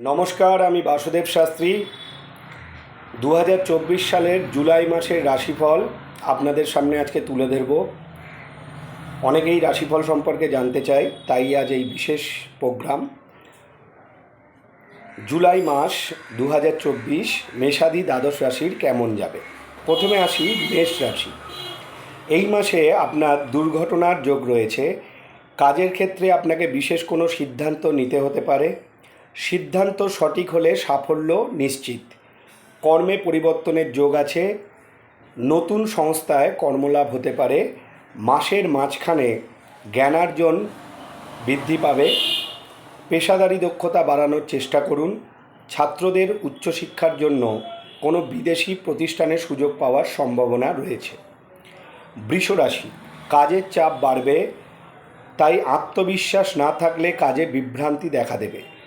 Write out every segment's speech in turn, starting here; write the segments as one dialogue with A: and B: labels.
A: নমস্কার, আমি বাসুদেব শাস্ত্রী। দু হাজার চব্বিশ সালের জুলাই মাসের রাশিফল আপনাদের সামনে আজকে তুলে ধরব। অনেকেই রাশিফল সম্পর্কে জানতে চায় তাই আজ এই বিশেষ প্রোগ্রাম। জুলাই মাস দু মেষাদি দ্বাদশ রাশির কেমন যাবে? প্রথমে আসি মেষ রাশি। এই মাসে আপনার দুর্ঘটনার যোগ রয়েছে। কাজের ক্ষেত্রে আপনাকে বিশেষ কোনো সিদ্ধান্ত নিতে হতে পারে। সিদ্ধান্ত সঠিক হলে সাফল্য নিশ্চিত। কর্মে পরিবর্তনের যোগ আছে। নতুন সংস্থায় কর্মলাভ হতে পারে। মাসের মাঝখানে জ্ঞানার্জন বৃদ্ধি পাবে। পেশাদারি দক্ষতা বাড়ানোর চেষ্টা করুন। ছাত্রদের উচ্চশিক্ষার জন্য কোনো বিদেশি প্রতিষ্ঠানে সুযোগ পাওয়ার সম্ভাবনা রয়েছে। বৃষরাশি, কাজের চাপ বাড়বে, তাই আত্মবিশ্বাস না থাকলে কাজে বিভ্রান্তি দেখা দেবে।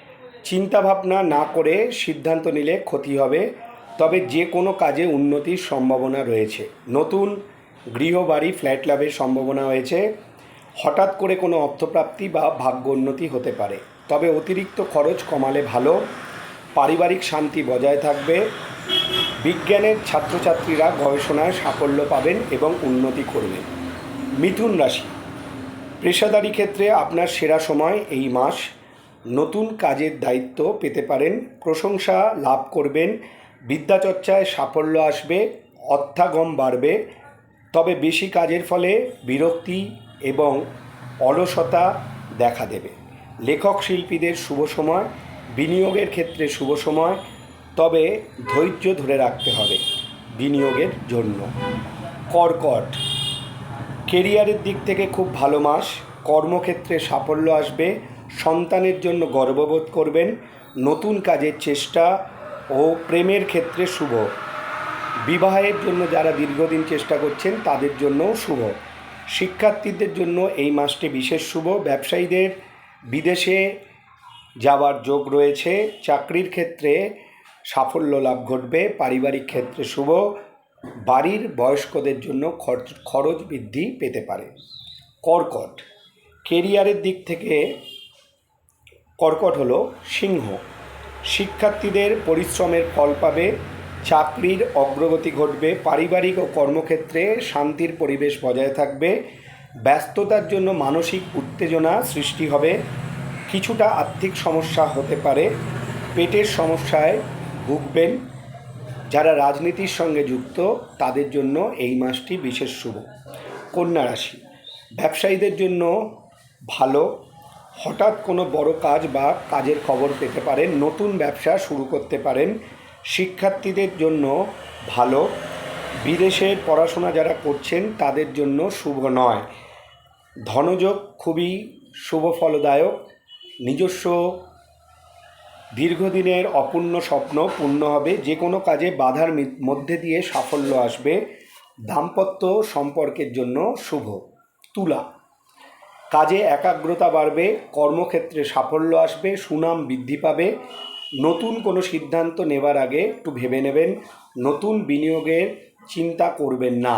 A: চিন্তাভাবনা না করে সিদ্ধান্ত নিলে ক্ষতি হবে, তবে যে কোনো কাজে উন্নতির সম্ভাবনা রয়েছে। নতুন গৃহবাড়ি, ফ্ল্যাট লাভের সম্ভাবনা হয়েছে। হঠাৎ করে কোনো অর্থপ্রাপ্তি বা ভাগ্য উন্নতি হতে পারে। তবে অতিরিক্ত খরচ কমালে ভালো। পারিবারিক শান্তি বজায় থাকবে। বিজ্ঞানের ছাত্রছাত্রীরা গবেষণায় সাফল্য পাবেন এবং উন্নতি করবেন। মিথুন রাশি। পেশাদারি ক্ষেত্রে আপনার সেরা সময় এই মাস। নতুন কাজের দায়িত্ব পেতে পারেন, প্রশংসা লাভ করবেন, বিদ্যাচর্চায় সাফল্য আসবে, অর্থাগম বাড়বে, তবে বেশি কাজের ফলে বিরক্তি এবং অলসতা দেখা দেবে। লেখক শিল্পীদের শুভ সময়, বিনিয়োগের ক্ষেত্রে শুভ সময়, তবে ধৈর্য ধরে রাখতে হবে বিনিয়োগের জন্য। কর্কট, কেরিয়ারের দিক থেকে খুব ভালো মাস, কর্মক্ষেত্রে সাফল্য আসবে সন্তানের জন্য গর্ববোধ করবেন। নতুন কাজের চেষ্টা ও প্রেমের ক্ষেত্রে শুভ। বিবাহের জন্য যারা দীর্ঘদিন চেষ্টা করছেন, তাদের জন্যও শুভ। শিক্ষার্থীদের জন্য এই মাসটি বিশেষ শুভ। ব্যবসায়ীদের বিদেশে যাওয়ার যোগ রয়েছে। চাকরির ক্ষেত্রে সাফল্য লাভ ঘটবে। পারিবারিক ক্ষেত্রে শুভ। বাড়ির বয়স্কদের জন্য খরচ খরচ বৃদ্ধি পেতে পারে। কর্কট। কেরিয়ারের দিক থেকে কর্কট হলো সিংহ। শিক্ষার্থীদের পরিশ্রমের ফল পাবে, চাকরির অগ্রগতি ঘটবে, পারিবারিক ও কর্মক্ষেত্রে শান্তির পরিবেশ বজায় থাকবে, ব্যস্ততার জন্য মানসিক উত্তেজনা সৃষ্টি হবে, কিছুটা আর্থিক সমস্যা হতে পারে, পেটের সমস্যায় ভুগবেন, যারা রাজনীতির সঙ্গে যুক্ত, তাদের জন্য এই মাসটি বিশেষ শুভ। কন্যা রাশি, ব্যবসায়ীদের জন্য ভালো হঠাৎ কোনো বড় কাজ বা কাজের খবর পেতে পারেন, নতুন ব্যবসা শুরু করতে পারেন। শিক্ষার্থীদের জন্য ভালো। বিদেশের পড়াশোনা যারা করছেন, তাদের জন্য শুভ নয়। ধনযোগ খুবই শুভ ফলদায়ক। নিজস্ব দীর্ঘদিনের অপূর্ণ স্বপ্ন পূর্ণ হবে। যে কোনো কাজে বাধার মধ্যে দিয়ে সাফল্য আসবে। দাম্পত্য সম্পর্কের জন্য শুভ। তুলা। কাজে একাগ্রতা বাড়বে, কর্মক্ষেত্রে সাফল্য আসবে, সুনাম বৃদ্ধি পাবে। নতুন কোনো সিদ্ধান্ত নেবার আগে একটু ভেবে নেবেন, নতুন বিনিয়োগের চিন্তা করবেন না।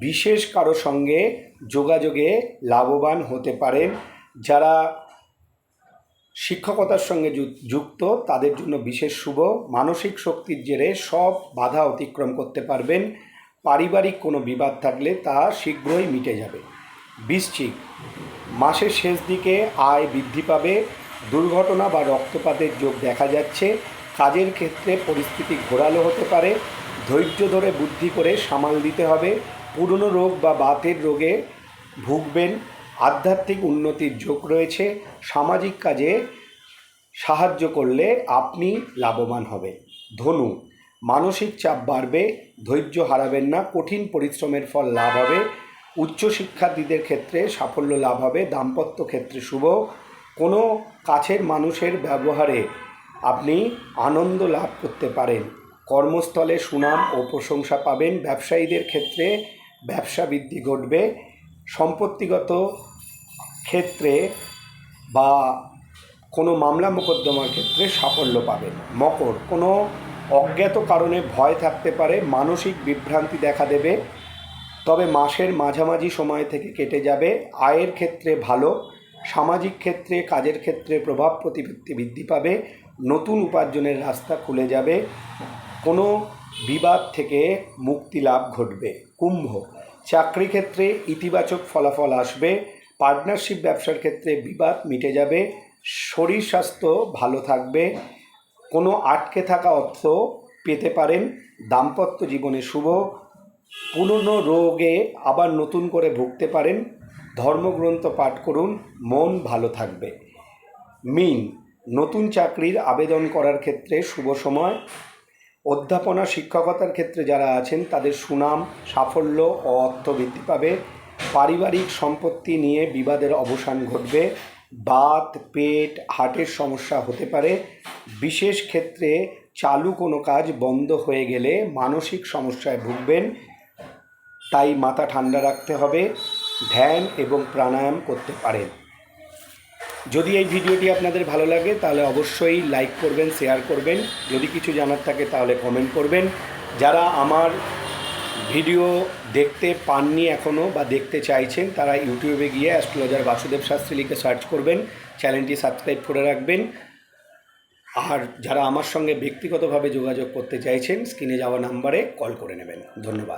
A: বিশেষ কারও সঙ্গে যোগাযোগে লাভবান হতে পারেন। যারা শিক্ষকতার সঙ্গে যুক্ত, তাদের জন্য বিশেষ শুভ। মানসিক শক্তির জেরে সব বাধা অতিক্রম করতে পারবেন। পারিবারিক কোনো বিবাদ থাকলে তা শীঘ্রই মিটে যাবে। বৃশ্চিক মাসের শেষ দিকে আয় বৃদ্ধি পাবে। দুর্ঘটনা বা রক্তপাতের যোগ দেখা যাচ্ছে। কাজের ক্ষেত্রে পরিস্থিতি ঘোরালো হতে পারে। ধৈর্য ধরে বুদ্ধি করে সামাল দিতে হবে। পুরনো রোগ বা বাতের রোগে ভুগবেন। আধ্যাত্মিক উন্নতির যোগ রয়েছে। সামাজিক কাজে সাহায্য করলে আপনি লাভবান হবেন। ধনু, মানসিক চাপ বাড়বে। ধৈর্য হারাবেন না। কঠিন পরিশ্রমের ফল লাভ হবে। উচ্চশিক্ষার্থীদের ক্ষেত্রে সাফল্য লাভ হবে, দাম্পত্য ক্ষেত্রে শুভ। কোনো কাছের মানুষের ব্যবহারে আপনি আনন্দ লাভ করতে পারেন। কর্মস্থলে সুনাম ও প্রশংসা পাবেন। ব্যবসায়ীদের ক্ষেত্রে ব্যবসা বৃদ্ধি ঘটবে। সম্পত্তিগত ক্ষেত্রে বা কোনো মামলা মোকদ্দমার ক্ষেত্রে সাফল্য পাবেন। মকর, কোনো অজ্ঞাত কারণে ভয় থাকতে পারে। মানসিক বিভ্রান্তি দেখা দেবে। তবে মাসের মাঝামাঝি সময় থেকে কেটে যাবে। আয়ের ক্ষেত্রে ভালো, সামাজিক ক্ষেত্রে, কাজের ক্ষেত্রে প্রভাব প্রতিপত্তি বৃদ্ধি পাবে, নতুন উপার্জনের রাস্তা খুলে যাবে, কোনো বিবাদ থেকে মুক্তি লাভ ঘটবে। কুম্ভ, চাকরি ক্ষেত্রে ইতিবাচক ফলাফল আসবে, পার্টনারশিপ ব্যবসার ক্ষেত্রে বিবাদ মিটে যাবে, শরীর স্বাস্থ্য ভালো থাকবে, কোনো আটকে থাকা অর্থ পেতে পারেন। দাম্পত্য জীবনে শুভ পুরনো রোগে আবার নতুন করে ভুগতে পারেন। ধর্মগ্রন্থ পাঠ করুন, মন ভালো থাকবে। মিন, নতুন চাকরির আবেদন করার ক্ষেত্রে শুভ সময়। অধ্যাপনা শিক্ষকতার ক্ষেত্রে যারা আছেন, তাদের সুনাম, সাফল্য ও অর্থ বৃদ্ধি পাবে। পারিবারিক সম্পত্তি নিয়ে বিবাদের অবসান ঘটবে। বাত, পেট, হার্টের সমস্যা হতে পারে। বিশেষ ক্ষেত্রে চালু কোনো কাজ বন্ধ হয়ে গেলে মানসিক সমস্যায় ভুগবেন। তাই মাথা ঠান্ডা রাখতে হবে, ধ্যান এবং প্রাণায়াম করতে পারেন। যদি এই ভিডিওটি আপনাদের ভালো লাগে, তাহলে অবশ্যই লাইক করবেন, শেয়ার করবেন। যদি কিছু জানার থাকে, তাহলে কমেন্ট করবেন। যারা আমার ভিডিও দেখতে পাননি এখনও বা দেখতে চাইছেন, তারা ইউটিউবে গিয়ে অ্যাস্ট্রোলজার বাসুদেব শাস্ত্রী লিখে সার্চ করবেন, চ্যানেলটি সাবস্ক্রাইব করে রাখবেন। আর যারা আমার সঙ্গে ব্যক্তিগতভাবে যোগাযোগ করতে চাইছেন, স্ক্রিনে যাওয়া নাম্বারে কল করে নেবেন। ধন্যবাদ।